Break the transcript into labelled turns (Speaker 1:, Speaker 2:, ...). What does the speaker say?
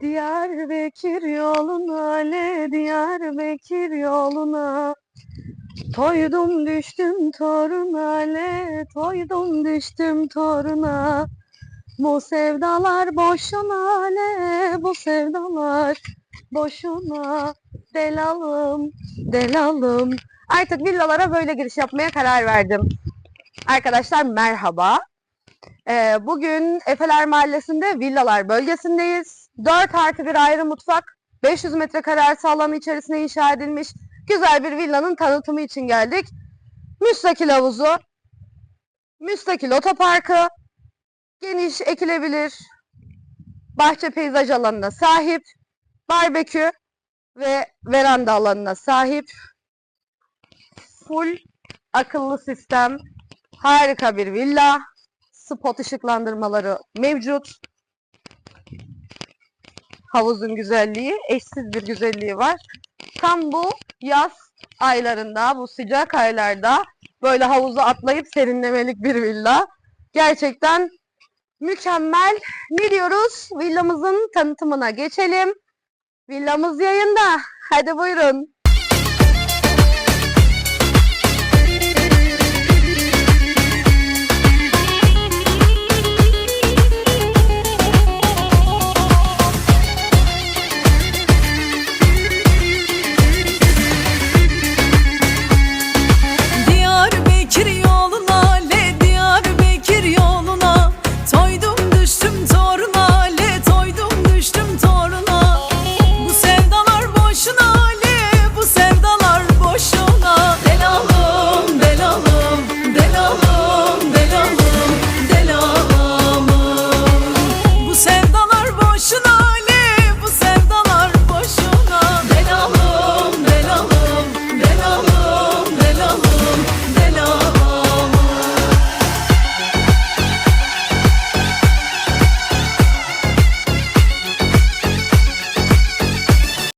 Speaker 1: Diyarbakır yoluna le Diyarbakır yoluna Toydum düştüm toruna le Toydum düştüm toruna Bu sevdalar boşuna le Bu sevdalar boşuna Delalım delalım Artık villalara böyle giriş yapmaya karar verdim. Arkadaşlar merhaba. Ee, bugün Efeler Mahallesi'nde villalar bölgesindeyiz. 4 artı bir ayrı mutfak, 500 metrekare arsa alanı içerisinde inşa edilmiş güzel bir villanın tanıtımı için geldik. Müstakil havuzu, müstakil otoparkı, geniş ekilebilir bahçe peyzaj alanına sahip, barbekü ve veranda alanına sahip, full akıllı sistem, harika bir villa, spot ışıklandırmaları mevcut. Havuzun güzelliği, eşsiz bir güzelliği var. Tam bu yaz aylarında, bu sıcak aylarda böyle havuza atlayıp serinlemelik bir villa. Gerçekten mükemmel. Ne diyoruz? Villamızın tanıtımına geçelim. Villamız yayında. Hadi buyurun.